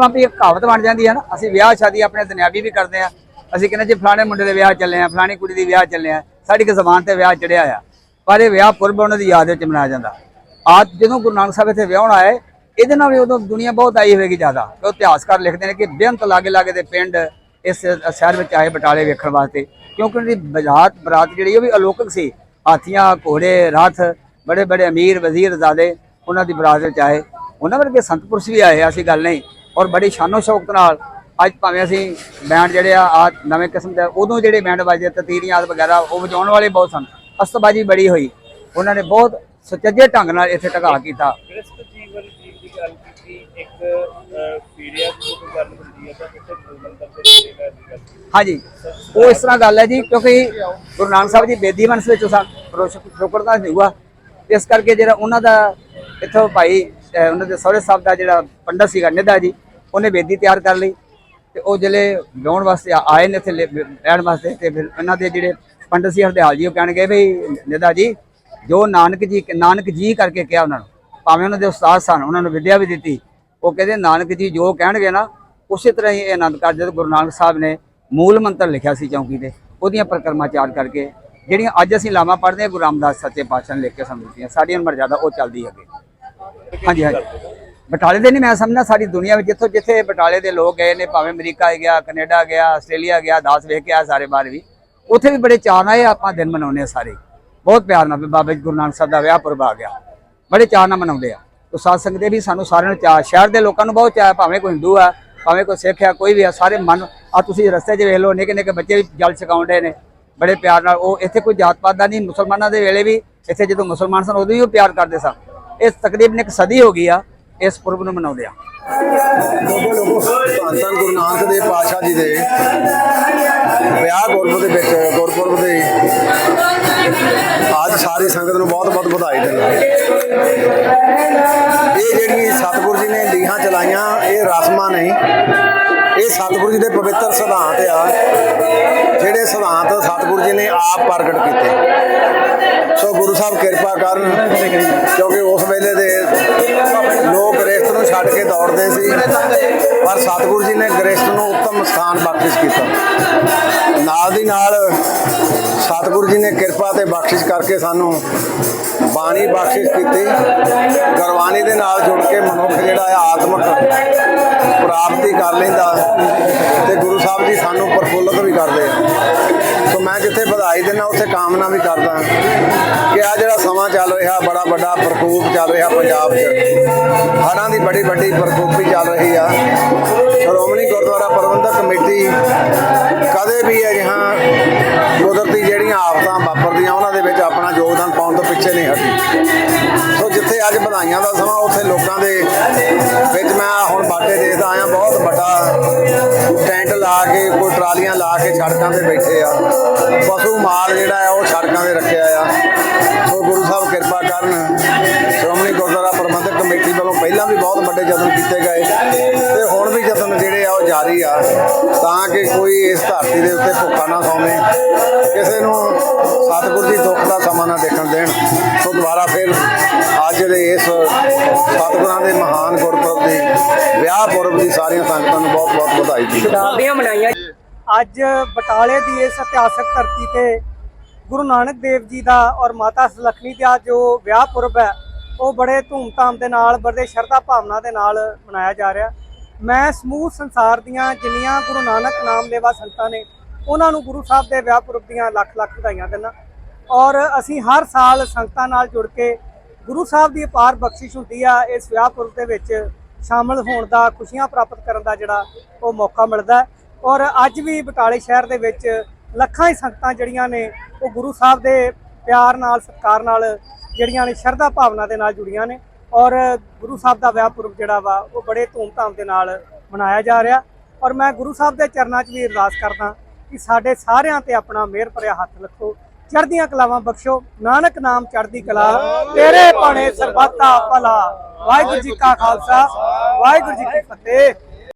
ਵਾ ਵੀ ਕਹਾਵਤ ਬਣ ਜਾਂਦੀ ਹੈ ਨਾ, ਅਸੀਂ ਵਿਆਹ ਸ਼ਾਦੀ ਆਪਣੇ ਦੁਨਿਆਵੀ ਵੀ ਕਰਦੇ ਆ ਅਸੀਂ ਕਹਿੰਦੇ ਜੀ ਫਲਾਣੇ ਮੁੰਡੇ ਦੇ ਵਿਆਹ ਚੱਲੇ ਆ ਫਲਾਣੀ ਕੁੜੀ ਦੀ ਵਿਆਹ ਚੱਲੇ ਆ ਸਾਡੀ ਕਿ ਜ਼ਬਾਨ ਤੇ ਵਿਆਹ ਚੜਿਆ ਆ। ਪਰ ਇਹ ਵਿਆਹ ਪੁਰਬ ਉਹਨਾਂ ਦੀ ਯਾਦ ਵਿੱਚ ਮਨਾਇਆ ਜਾਂਦਾ। ਅੱਜ ਜਦੋਂ ਗੁਰੂ ਨਾਨਕ ਸਾਹਿਬ ਇੱਥੇ ਵਿਆਹਣ ਆਏ, ਇਹਦੇ ਨਾਲ ਵੀ ਉਦੋਂ ਦੁਨੀਆ ਬਹੁਤ ਆਈ ਹੋਵੇਗੀ ਜ਼ਿਆਦਾ। ਉਹ ਇਤਿਹਾਸਕਾਰ ਲਿਖਦੇ ਨੇ ਕਿ ਬੇਅੰਤ ਲਾਗੇ ਲਾਗੇ ਦੇ ਪਿੰਡ ਇਸ ਸ਼ਹਿਰ ਵਿੱਚ ਆਏ ਬਟਾਲੇ ਵੇਖਣ ਵਾਸਤੇ। ਕਿਉਂਕਿ ਉਹਨਾਂ ਦੀ ਬਰਾਤ ਬਰਾਤ ਜਿਹੜੀ ਉਹ ਵੀ ਅਲੌਕਿਕ ਸੀ। ਹਾਥੀਆਂ, ਘੋੜੇ ਰਥ ਬੜੇ ਬੜੇ ਅਮੀਰ, ਵਜ਼ੀਰ, ਜ਼ਾਦੇ ਉਹਨਾਂ ਦੀ ਬਰਾਤ ਵਿੱਚ ਆਏ। ਉਹਨਾਂ ਵਰਗੇ ਸੰਤ ਪੁਰਸ਼ ਵੀ ਆਏ, ਐਸੀ ਗੱਲ ਨਹੀਂ। ਔਰ ਬੜੀ ਸ਼ਾਨੋ ਸ਼ੌਕਤ ਨਾਲ ਅੱਜ ਭਾਵੇਂ ਅਸੀਂ ਬੈਂਡ ਜਿਹੜੇ ਆ ਆ ਨਵੇਂ ਕਿਸਮ ਦੇ ਉਦੋਂ ਜਿਹੜੇ ਬੈਂਡ ਵੱਜਦੇ ਤਤੀਰੀਆਂ ਆਦਿ ਵਗੈਰਾ ਉਹ ਵਜਾਉਣ ਵਾਲੇ ਬਹੁਤ ਸਨ। ਅਸਤਬਾਜੀ ਬੜੀ ਹੋਈ। ਉਹਨਾਂ ਨੇ ਬਹੁਤ ਸੁਚੱਜੇ ਢੰਗ ਨਾਲ ਇੱਥੇ ਢਗਾ ਕੀਤਾ। ਗ੍ਰਸਤ ਜੀਵਨ ਜੀਵ ਦੀ ਗੱਲ ਕੀਤੀ ਇੱਕ ਅਹ, ਪੀੜ੍ਹੀਆਂ ਦੀ ਕੋਈ ਗੱਲ ਹੁੰਦੀ ਹੈ ਤਾਂ ਕਿਤੇ ਮੰਦਰ ਦੇ ਨੇੜੇ ਦਾ ਦੀ ਗੱਲ ਹਾਂਜੀ। ਉਹ ਇਸ ਤਰ੍ਹਾਂ ਗੱਲ ਹੈ ਜੀ ਕਿਉਂਕਿ ਗੁਰੂ ਨਾਨਕ ਸਾਹਿਬ ਦੀ ਬੇਦੀ ਵੰਸ ਵਿੱਚ ਸਨ ਰੋਕੜ ਦਾ ਨਹੀਂ ਹੁਆ ਇਸ ਕਰਕੇ ਜਿਹੜਾ ਉਹਨਾਂ ਦਾ ਇੱਥੋਂ ਭਾਈ ਉਹਨਾਂ ਦੇ ਸਹੁਰੇ ਸਾਹਿਬ ਦਾ ਜਿਹੜਾ ਪੰਡਤ ਸੀਗਾ ਨਿਧਾ ਜੀ ਉਹਨੇ ਬੇਦੀ ਤਿਆਰ ਕਰ ਲਈ ਤੇ ਉਹ ਜਿਹੜੇ ਵਿਆਹਣ ਵਾਸਤੇ ਆਏ ਨੇ ਇੱਥੇ ਲੈ- ਰਹਿਣ ਵਾਸਤੇ ਤੇ ਫਿਰ ਇਹਨਾਂ ਦੇ ਜਿਹੜੇ ਪੰਡਤ ਸੀ ਹਰਦਿਆਲ ਜੀ, ਉਹ ਕਹਿਣਗੇ ਵੀ ਨਿਧਾ ਜੀ, ਜੋ ਨਾਨਕ ਜੀ ਨਾਨਕ ਜੀ ਕਰਕੇ ਕਿਹਾ ਉਹਨਾਂ ਨੂੰ, ਭਾਵੇਂ ਉਹਨਾਂ ਦੇ ਉਸਤਾਦ ਸਨ, ਉਹਨਾਂ ਨੂੰ ਵਿਦਿਆ ਵੀ ਦਿੱਤੀ, ਉਹ ਕਹਿੰਦੇ ਨਾਨਕ ਜੀ ਜੋ ਕਹਿਣਗੇ ਨਾ, ਉਸੇ ਤਰ੍ਹਾਂ ਹੀ ਇਹ ਆਨੰਦ ਕਾਰਜ ਜਦੋਂ ਗੁਰੂ ਨਾਨਕ ਸਾਹਿਬ ਨੇ ਮੂਲ ਮੰਤਰ ਲਿਖਿਆ ਸੀ ਚੌਂਕੀ ਤੇ, ਉਹਦੀਆਂ ਪਰਿਕਰਮਾ ਚਾਰ ਕਰਕੇ, ਜਿਹੜੀਆਂ ਅੱਜ ਅਸੀਂ ਲਾਵਾਂ ਪੜ੍ਹਦੇ ਹਾਂ, ਗੁਰੂ ਰਾਮਦਾਸ ਸੱਚੇ ਪਾਤਸ਼ਾਹ ਨੇ ਲਿਖ ਕੇ ਸਾਨੂੰ ਦਿੱਤੀਆਂ, ਸਾਡੀਆਂ ਮਰਜ਼ਾਦਾ ਉਹ ਚੱਲਦੀ ਅੱਗੇ ਹਾਂਜੀ ਹਾਂਜੀ। ਬਟਾਲੇ ਦੇ ਨਹੀਂ, ਮੈਂ ਸਮਝਦਾ ਸਾਰੀ ਦੁਨੀਆ ਵਿੱਚ ਜਿੱਥੋਂ ਜਿੱਥੇ ਬਟਾਲੇ ਦੇ ਲੋਕ ਗਏ ਨੇ, ਭਾਵੇਂ ਅਮਰੀਕਾ ਗਿਆ, ਕੈਨੇਡਾ ਗਿਆ, ਆਸਟ੍ਰੇਲੀਆ ਗਿਆ, ਦਾਸ ਵੇਖ ਕੇ ਆ ਸਾਰੇ ਬਾਹਰ ਵੀ, ਉੱਥੇ ਵੀ ਬੜੇ ਚਾਅ ਨਾਲ ਇਹ ਆਪਾਂ ਦਿਨ ਮਨਾਉਂਦੇ ਆ ਸਾਰੇ। ਬਹੁਤ ਪਿਆਰ ਨਾਲ ਬਾਬਾ ਜੀ ਗੁਰੂ ਨਾਨਕ ਸਾਹਿਬ ਦਾ ਵਿਆਹ ਪੁਰਬ ਆ ਗਿਆ। ਬੜੇ ਚਾਅ ਨਾਲ ਮਨਾਉਂਦੇ ਆ। ਤੋ ਸਾਧ ਸੰਗਤ ਦੇ ਵੀ ਸਾਨੂੰ ਸਾਰਿਆਂ ਨੂੰ ਚਾਅ, ਸ਼ਹਿਰ ਦੇ ਲੋਕਾਂ ਨੂੰ ਬਹੁਤ ਚਾਅ, ਭਾਵੇਂ ਕੋਈ ਹਿੰਦੂ ਆ, ਭਾਵੇਂ ਕੋਈ ਸਿੱਖ ਆ, ਕੋਈ ਵੀ ਆ, ਸਾਰੇ ਮਨ, ਆ ਤੁਸੀਂ ਰਸਤੇ 'ਚ ਵੇਖ ਲਓ ਨਿੱਕੇ ਨਿੱਕੇ ਬੱਚੇ ਵੀ ਜਲ ਛਕਾਉਂਦੇ ਨੇ। ਬੜੇ ਪਿਆਰ ਨਾਲ, ਉਹ ਇੱਥੇ ਕੋਈ ਜਾਤ ਪਾਤ ਦਾ ਨਹੀਂ, ਮੁਸਲਮਾਨਾਂ ਦੇ ਵੇਲੇ ਵੀ, ਇੱਥੇ ਜਦੋਂ ਮੁਸਲਮਾਨ ਸਨ ਉਦੋਂ ਵੀ ਉਹ ਪਿਆਰ ਕਰਦੇ ਸਨ। ਇਸ ਤਕਰੀਬਨ ਇੱਕ ਸਦੀ ਹੋ ਗਈ ਆ ਇਸ ਪੁਰਬ ਨੂੰ ਮਨਾਉਂਦੇ ਆ। ਧੰਨ ਧੰਨ ਗੁਰੂ ਨਾਨਕ ਦੇਵ ਪਾਤਸ਼ਾਹ ਜੀ ਦੇ ਵਿਆਹ ਗੁਰਪੁਰਬ ਦੇ ਵਿੱਚ, ਗੁਰਪੁਰਬ ਦੇ ਅੱਜ ਸਾਰੀ ਸੰਗਤ ਨੂੰ ਬਹੁਤ ਬਹੁਤ ਵਧਾਈ ਦਿੰਦਾ ਇਹ ਜਿਹੜੀ ਸਤਿਗੁਰੂ ਜੀ ਨੇ ਲੀਹਾਂ ਚਲਾਈਆਂ, ਇਹ ਰਸਮਾਂ ਨਹੀਂ ਇਹ ਸਤਿਗੁਰੂ ਜੀ ਦੇ ਪਵਿੱਤਰ ਸਿਧਾਂਤ ਆ, ਜਿਹੜੇ ਸਿਧਾਂਤ ਸਤਿਗੁਰੂ ਜੀ ਨੇ ਆਪ ਪ੍ਰਗਟ ਕੀਤੇ। ਸੋ ਗੁਰੂ ਸਾਹਿਬ ਕਿਰਪਾ ਕਰਨ, ਕਿਉਂਕਿ ਉਸ ਵੇਲੇ ਛੱਡ ਕੇ ਦੌੜਦੇ ਸੀ। ਪਰ ਸਤਿਗੁਰੂ ਜੀ ਨੇ ਗ੍ਰਸਤ ਨੂੰ ਉੱਤਮ ਸਥਾਨ ਬਖਸ਼ਿਸ਼ ਕੀਤਾ। ਨਾਲ ਦੀ ਨਾਲ ਸਤਿਗੁਰੂ ਜੀ ਨੇ ਕਿਰਪਾ ਤੇ ਬਖਸ਼ਿਸ਼ ਕਰਕੇ ਸਾਨੂੰ ਬਾਣੀ ਬਖਸ਼ਿਸ਼ ਕੀਤੀ। ਗੁਰਬਾਣੀ ਦੇ ਨਾਲ ਜੁੜ ਕੇ ਮਨੁੱਖ ਜਿਹੜਾ ਵੱਡਾ ਚੱਲ ਰਿਹਾ ਪੰਜਾਬ 'ਚ। ਹੜ੍ਹਾਂ ਦੀ ਬੜੀ ਵੱਡੀ ਪ੍ਰਕੋਪੀ ਚੱਲ ਰਹੀ ਆ। ਸ਼੍ਰੋਮਣੀ ਗੁਰਦੁਆਰਾ ਪ੍ਰਬੰਧਕ ਕਮੇਟੀ ਕਦੇ ਵੀ ਅਜਿਹਾ ਕੁਦਰਤੀ ਜਿਹੜੀਆਂ ਆਫਤਾਂ ਵਾਪਰਦੀਆਂ, ਉਹਨਾਂ ਦੇ ਵਿੱਚ ਆਪਣਾ ਯੋਗਦਾਨ ਪਿੱਛੇ ਨਹੀਂ ਹਟੀ। ਸੋ ਜਿੱਥੇ ਅੱਜ ਵਧਾਈਆਂ ਦਾ ਸਮਾਂ, ਉੱਥੇ ਲੋਕਾਂ ਦੇ ਵਿੱਚ ਮੈਂ ਹੁਣ ਬਾਟੇ ਦੇਖਦਾ ਆਇਆ, ਬਹੁਤ ਵੱਡਾ ਟੈਂਟ ਲਾ ਕੇ, ਕੋਈ ਟਰਾਲੀਆਂ ਲਾ ਕੇ ਸੜਕਾਂ ਤੇ ਬੈਠੇ ਆ। ਪਸ਼ੂ ਮਾਲ ਜਿਹੜਾ ਆ ਉਹ ਸੜਕਾਂ ਤੇ ਰੱਖਿਆ ਆ। ਸੋ ਗੁਰੂ ਸਾਹਿਬ ਕਿਰਪਾ ਕਰਨ, ਸ਼੍ਰੋਮਣੀ ਗੁਰਦੁਆਰਾ ਪ੍ਰਬੰਧਕ ਕਮੇਟੀ ਵੱਲੋਂ ਪਹਿਲਾਂ ਵੀ ਬਹੁਤ ਵੱਡੇ ਯਤਨ ਕੀਤੇ ਗਏ। ਜਿਹੜੇ ਆ ਤਾਂ ਕਿ ਕੋਈ ਇਸ ਧਰਤੀ ਦੇ ਉੱਤੇ ਭੁੱਖਾ ਨਾ ਸੌਵੇ ਕਿਸੇ ਨੂੰ ਸਤਿਗੁਰੂ ਜੀ ਦੁੱਖ ਦਾ ਸਮਾਂ ਨਾ ਦੇਖਣ ਦੇਣ। ਸੋ ਦੁਬਾਰਾ ਫਿਰ ਅੱਜ ਦੇ ਇਸ ਸਤਿਗੁਰਾਂ ਦੇ ਮਹਾਨ ਗੁਰਪੁਰਬ ਦੀ ਵਿਆਹ ਪੁਰਬ ਦੀ ਸਾਰੀਆਂ ਸੰਗਤਾਂ ਨੂੰ ਬਹੁਤ ਬਹੁਤ ਵਧਾਈ ਜੀ। ਸ਼ਤਾਬਦੀਆਂ ਮਨਾਈਆਂ ਅੱਜ ਬਟਾਲੇ ਦੀ ਇਸ ਇਤਿਹਾਸਕ ਧਰਤੀ ਤੇ ਗੁਰੂ ਨਾਨਕ ਦੇਵ ਜੀ ਦਾ ਔਰ ਮਾਤਾ ਸੁਲੱਖਣੀ ਦਾ ਜੋ ਵਿਆਹ ਪੁਰਬ ਹੈ ਉਹ ਬੜੇ ਧੂਮਧਾਮ ਦੇ ਨਾਲ ਬੜੇ ਸ਼ਰਧਾ ਭਾਵਨਾ ਦੇ ਨਾਲ ਮਨਾਇਆ ਜਾ ਰਿਹਾ। ਮੈਂ ਸਮੂਹ ਸੰਸਾਰ ਦੀਆਂ ਜਿੰਨੀਆਂ ਗੁਰੂ ਨਾਨਕ ਨਾਮ ਲੈਵਾ ਸੰਤਾਂ ਨੇ, ਉਹਨਾਂ ਨੂੰ ਗੁਰੂ ਸਾਹਿਬ ਦੇ ਵਿਆਹ ਪੁਰਬ ਦੀਆਂ ਲੱਖ ਲੱਖ ਵਧਾਈਆਂ ਦਿੰਦਾ। ਔਰ ਅਸੀਂ ਹਰ ਸਾਲ ਸੰਗਤਾਂ ਨਾਲ ਜੁੜ ਕੇ ਗੁਰੂ ਸਾਹਿਬ ਦੀ ਅਪਾਰ ਬਖਸ਼ਿਸ਼ ਹੁੰਦੀ ਆ, ਇਸ ਵਿਆਹ ਪੁਰਬ ਦੇ ਵਿੱਚ ਸ਼ਾਮਲ ਹੋਣ ਦਾ, ਖੁਸ਼ੀਆਂ ਪ੍ਰਾਪਤ ਕਰਨ ਦਾ ਜਿਹੜਾ ਉਹ ਮੌਕਾ ਮਿਲਦਾ ਔਰ ਅੱਜ ਵੀ ਬਟਾਲੇ ਸ਼ਹਿਰ ਦੇ ਵਿੱਚ ਲੱਖਾਂ ਹੀ ਸੰਗਤਾਂ ਜਿਹੜੀਆਂ ਨੇ, ਉਹ ਗੁਰੂ ਸਾਹਿਬ ਦੇ ਪਿਆਰ ਨਾਲ, ਸਤਿਕਾਰ ਨਾਲ ਜਿਹੜੀਆਂ ਨੇ ਸ਼ਰਧਾ ਭਾਵਨਾ ਦੇ ਨਾਲ ਜੁੜੀਆਂ ਨੇ। ਔਰ ਗੁਰੂ ਸਾਹਿਬ ਦਾ ਵਿਆਹ ਪੁਰਬ ਜਿਹੜਾ ਵਾ, ਉਹ ਬੜੇ ਧੂਮਧਾਮ ਦੇ ਨਾਲ ਮਨਾਇਆ ਜਾ ਰਿਹਾ। ਔਰ ਮੈਂ ਗੁਰੂ ਸਾਹਿਬ ਦੇ ਚਰਨਾਂ 'ਚ ਵੀ ਅਰਦਾਸ ਕਰਦਾ ਕਿ ਸਾਡੇ ਸਾਰਿਆਂ ਤੇ ਆਪਣਾ ਮਿਹਰ ਭਰਿਆ ਹੱਥ ਰੱਖੋ। ਚੜ੍ਹਦੀਆਂ ਕਲਾਵਾਂ ਬਖਸ਼ੋ। ਨਾਨਕ ਨਾਮ ਚੜ੍ਹਦੀ ਕਲਾ। ਤੇਰੇ ਭਾਣੇ ਸਰਬੱਤਾ ਭਲਾ। ਵਾਹਿਗੁਰੂ ਜੀ ਕਾ ਖਾਲਸਾ। ਵਾਹਿਗੁਰੂ ਜੀ ਕੀ ਫਤਿਹ।